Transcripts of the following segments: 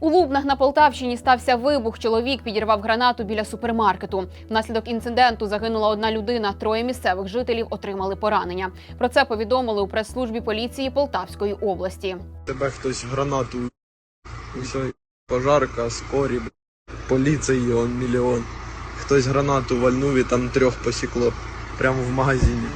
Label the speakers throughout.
Speaker 1: У Лубнах на Полтавщині стався вибух. Чоловік підірвав гранату біля супермаркету. Внаслідок інциденту загинула одна людина. Троє місцевих жителів отримали поранення. Про це повідомили у прес-службі поліції Полтавської області.
Speaker 2: Тебе хтось гранату і все, пожарка, скорі, поліції он мільйон. Хтось гранату вальнув і там трьох посікло. Прямо в магазині.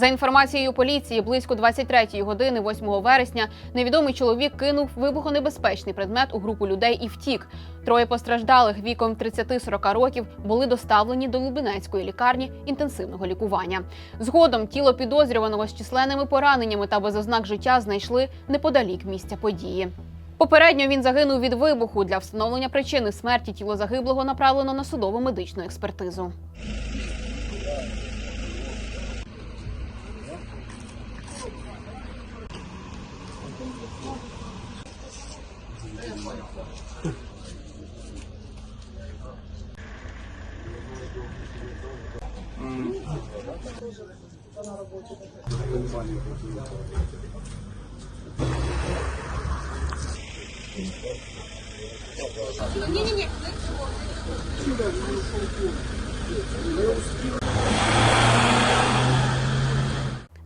Speaker 1: За інформацією поліції, близько 23-ї години, 8 вересня, невідомий чоловік кинув вибухонебезпечний предмет у групу людей і втік. Троє постраждалих віком 30-40 років були доставлені до Лубенецької лікарні інтенсивного лікування. Згодом тіло підозрюваного з численними пораненнями та без ознак життя знайшли неподалік місця події. Попередньо він загинув від вибуху. Для встановлення причини смерті тіло загиблого направлено на судово медичну експертизу. на роботі. Ні-ні-ні, не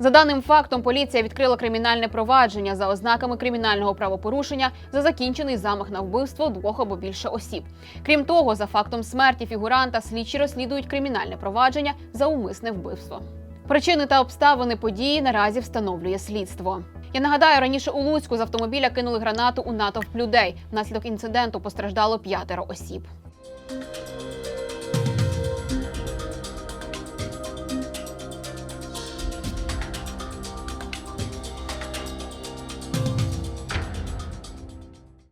Speaker 1: за даним фактом, поліція відкрила кримінальне провадження за ознаками кримінального правопорушення за закінчений замах на вбивство двох або більше осіб. Крім того, за фактом смерті фігуранта слідчі розслідують кримінальне провадження за умисне вбивство. Причини та обставини події наразі встановлює слідство. Я нагадаю, раніше у Луцьку з автомобіля кинули гранату у натовп людей. Внаслідок інциденту постраждало п'ятеро осіб.